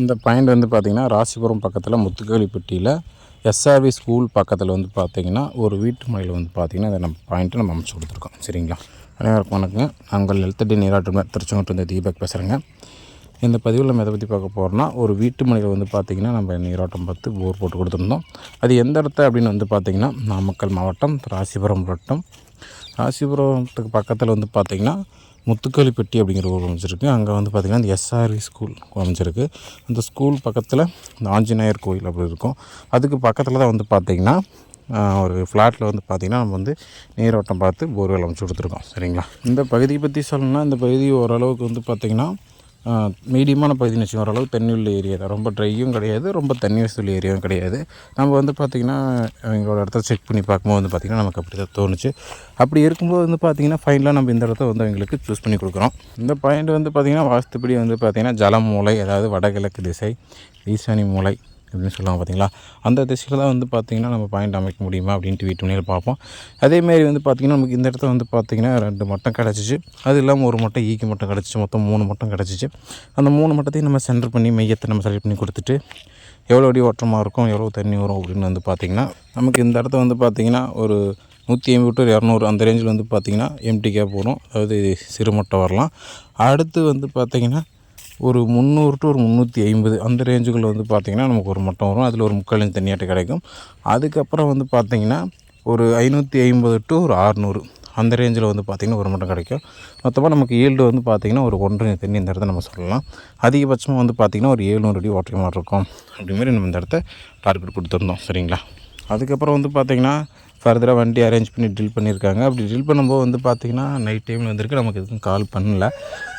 இந்த பாயிண்ட் வந்து பார்த்திங்கன்னா ராசிபுரம் பக்கத்தில் முத்துக்கோழிப்பட்டியில் எஸ்ஆர்வி ஸ்கூல் பக்கத்தில் வந்து பார்த்திங்கன்னா ஒரு வீட்டு முறையில் வந்து பார்த்திங்கன்னா அதை நம்ம பாயிண்ட்டை நம்ம அமைச்சு கொடுத்துருக்கோம். சரிங்களா? அனைவருக்கும் வணக்கங்க. நாங்கள் எழுத்தடி நீராட்டு திருச்செங்கோட்டிலிருந்து தீபக் பேசுகிறேங்க இந்த பதிவில் நம்ம எதை பற்றி பார்க்க போகிறோம்னா ஒரு வீட்டு மனையில் வந்து பார்த்திங்கன்னா நம்ம நீரோட்டம் பார்த்து போர் போட்டு கொடுத்துருந்தோம். அது எந்த இடத்த அப்படின்னு வந்து பார்த்திங்கன்னா நாமக்கல் மாவட்டம் ராசிபுரம் வட்டம் ராசிபுரத்துக்கு பக்கத்தில் வந்து பார்த்திங்கன்னா முத்துக்கலிப்பட்டி அப்படிங்கிற ஊர் அமைச்சிருக்கு அங்கே வந்து பார்த்திங்கன்னா இந்த எஸ்ஆர்வி ஸ்கூல் அமைச்சிருக்கு அந்த ஸ்கூல் பக்கத்தில் இந்த ஆஞ்சநேயர் கோயில் அப்படி இருக்கும். அதுக்கு பக்கத்தில் தான் வந்து பார்த்திங்கன்னா ஒரு ஃப்ளாட்டில் வந்து பார்த்திங்கன்னா நம்ம வந்து நீரோட்டம் பார்த்து போர்வெல் அமைச்சு கொடுத்துருக்கோம். சரிங்களா? இந்த பகுதியை பற்றி சொல்லணும்னா இந்த பகுதி ஓரளவுக்கு வந்து பார்த்திங்கன்னா மீடியமான பகுதின்னு வச்சுக்கோங்க ஓரளவு தண்ணியுள்ள ஏரியா தான். ரொம்ப ட்ரையும் கிடையாது ரொம்ப தண்ணி வசூல் ஏரியாவும் கிடையாது. நம்ம வந்து பார்த்திங்கன்னா எங்களோட இடத்த செக் பண்ணி பார்க்கும்போது வந்து பார்த்திங்கன்னா நமக்கு அப்படி தான் தோணுச்சு. அப்படி இருக்கும்போது வந்து பார்த்திங்கன்னா ஃபைனலாக நம்ம இந்த இடத்த வந்து எங்களுக்கு சூஸ் பண்ணி கொடுக்குறோம். இந்த பாயிண்ட் வந்து பார்த்திங்கன்னா வாஸ்துப்படி வந்து பார்த்திங்கன்னா ஜலமூலை அதாவது வடகிழக்கு திசை ஈசானி மூலை அப்படின்னு சொல்லுவாங்க பார்த்தீங்களா? அந்த திசையில் தான் வந்து பார்த்திங்கன்னா நம்ம பாயிண்ட் அமைக்க முடியுமா அப்படின்ட்டு வீட்டு பண்ணி பார்ப்போம். அதேமாரி வந்து பார்த்திங்கன்னா நமக்கு இந்த இடத்துல வந்து பார்த்திங்கன்னா ரெண்டு மட்டம் கிடச்சிச்சு. அது இல்லாமல் ஒரு மட்டம் e ஈக்கி மட்டம் கிடச்சிச்சு. மொத்தம் மூணு மட்டம் கிடச்சிச்சு. அந்த மூணு மட்டத்தையும் நம்ம சென்டர் பண்ணி மையத்தை நம்ம செலக்ட் பண்ணி கொடுத்துட்டு எவ்வளோ அடி ஓட்டமாக இருக்கும் எவ்வளோ தண்ணி வரும் அப்படின்னு வந்து பார்த்திங்கன்னா நமக்கு இந்த இடத்த வந்து பார்த்திங்கன்னா ஒரு நூற்றி ஐம்பது டு இரநூறு அந்த ரேஞ்சில் வந்து பார்த்திங்கன்னா எம்டி கேப் வரும். அதாவது சிறு மட்டம் வரலாம். அடுத்து வந்து பார்த்திங்கன்னா ஒரு முந்நூறு டு ஒரு முந்நூற்றி ஐம்பது அந்த ரேஞ்சுக்குள்ளே வந்து பார்த்திங்கன்னா நமக்கு ஒரு மட்டம் வரும். அதில் ஒரு முக்கால் இன்ச் தண்ணியாட்ட கிடைக்கும். அதுக்கப்புறம் வந்து பார்த்திங்கன்னா ஒரு ஐநூற்றி ஐம்பது டு ஒரு ஆறுநூறு அந்த ரேஞ்சில் வந்து பார்த்திங்கன்னா ஒரு மட்டம் கிடைக்கும். மொத்தமாக நமக்கு ஈல்டு வந்து பார்த்திங்கன்னா ஒரு ஒன்றரை தண்ணி இந்த இடத்த நம்ம சொல்லலாம். அதிகபட்சமாக வந்து பார்த்திங்கன்னா ஒரு ஏழ்நூறு அடி ஓட்டுற மாதிரி இருக்கும். அப்படி நம்ம இந்த இடத்த டார்கெட் கொடுத்துருந்தோம். சரிங்களா? அதுக்கப்புறம் வந்து பார்த்திங்கன்னா ஃபர்தராக வண்டி அரேஞ்ச் பண்ணி ட்ரில் பண்ணியிருக்காங்க அப்படி ட்ரில் பண்ணும்போது வந்து பார்த்திங்கன்னா நைட் டைமில் வந்திருக்கு. நமக்கு எதுவும் கால் பண்ணல.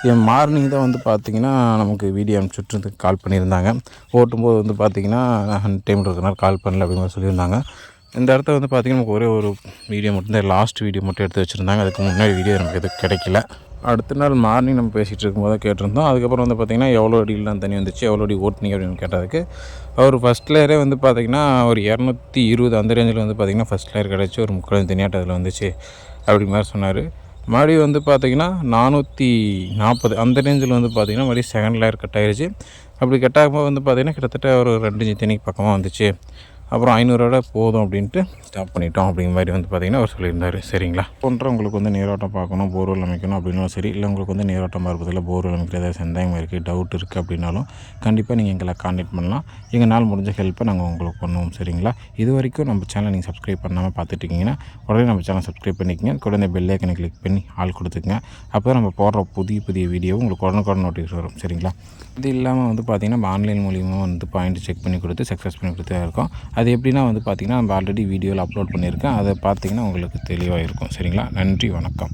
என் மார்னிங் தான் வந்து பார்த்திங்கன்னா நமக்கு வீடியோ அனுப்பிச்சுட்டு கால் பண்ணியிருந்தாங்க. ஓட்டும்போது வந்து பார்த்திங்கன்னா டைமில் இருக்கிறனால கால் பண்ணல அப்படிங்கிற சொல்லியிருந்தாங்க. இந்த இடத்த வந்து பார்த்திங்கன்னா நமக்கு ஒரே ஒரு வீடியோ மட்டும்தான் லாஸ்ட் வீடியோ மட்டும் எடுத்து வச்சுருந்தாங்க. அதுக்கு முன்னாடி வீடியோ நமக்கு எதுவும் கிடைக்கல. அடுத்த நாள் மார்னிங் நம்ம பேசிகிட்டு இருக்கும்போது கேட்டிருந்தோம். அதுக்கப்புறம் வந்து பார்த்திங்கன்னா எவ்வளோ அடியிலாம் தண்ணி வந்துச்சு எவ்வளோ அடி ஓட்டினீங்க அப்படின்னு கேட்டதுக்கு அவர் ஃபஸ்ட் லேயரே வந்து பார்த்திங்கன்னா ஒரு இரநூத்தி இருபது அந்த ரேஞ்சில் வந்து பார்த்திங்கன்னா ஃபஸ்ட் லேயர் கிடச்சி ஒரு முக்கால் தனியாட்ட அதில் வந்துச்சு அப்படி மாதிரி சொன்னார். மறுபடியும் வந்து பார்த்திங்கன்னா நானூற்றி நாற்பது அந்த ரேஞ்சில் வந்து பார்த்திங்கன்னா மறுபடியும் செகண்ட் லேயர் கட் ஆகிடுச்சு அப்படி கட் ஆகும்போது வந்து பார்த்திங்கன்னா கிட்டத்தட்ட ஒரு ரெண்டு இன்ச்சு தண்ணிக்கு பக்கமாக வந்துச்சு. அப்புறம் ஐநூறுரூவா போதும் அப்படின்ட்டு ஸ்டாப் பண்ணிட்டோம் அப்படிங்கிற மாதிரி வந்து பார்த்திங்கன்னா அவர் சொல்லியிருந்தார். சரிங்களா? போன்ற உங்களுக்கு வந்து நீரோட்டம் பார்க்கணும் போர்வெல் அமைக்கணும் அப்படின்னாலும் சரி இல்லை உங்களுக்கு வந்து நீரோட்டமாக இருப்பதில் போர்வெல் அமைக்கிற ஏதாவது சந்தேகம் இருக்குது டவுட் இருக்குது அப்படின்னாலும் கண்டிப்பாக நீங்கள் எங்களை கான்டெக்ட் பண்ணலாம். எங்கள் நாள் முடிஞ்ச ஹெல்ப்பை நாங்கள் உங்களுக்கு பண்ணுவோம் சரிங்களா? இது வரைக்கும் நம்ம சேனலை நீங்கள் சப்ஸ்கிரைப் பண்ணாமல் பார்த்துட்டிங்கன்னா உடனே நம்ம சேனல் சப்ஸ்கிரைப் பண்ணிக்கங்க. கூட இந்த பெல்லைக்கனை கிளிக் பண்ணி ஆள் கொடுத்துக்கங்க. அப்போ நம்ம போடுற புதிய புதிய வீடியோ உங்களுக்கு உடனுக்குடன் நோட்டிஃபிகேஷன் வரும் சரிங்களா? இது இல்லாமல் வந்து பார்த்திங்கன்னா நம்ம ஆன்லைன் மூலியமாக வந்து பாயிண்ட் செக் பண்ணி கொடுத்து சக்ஸஸ் பண்ணி கொடுத்து இருக்கோம். அது எப்படின்னா வந்து பார்த்திங்கன்னா நம்ம ஆல்ரெடி வீடியோவில் அப்லோட் பண்ணியிருக்கேன். அதை பார்த்திங்கன்னா உங்களுக்கு தெளிவாக இருக்கும். சரிங்களா? நன்றி வணக்கம்.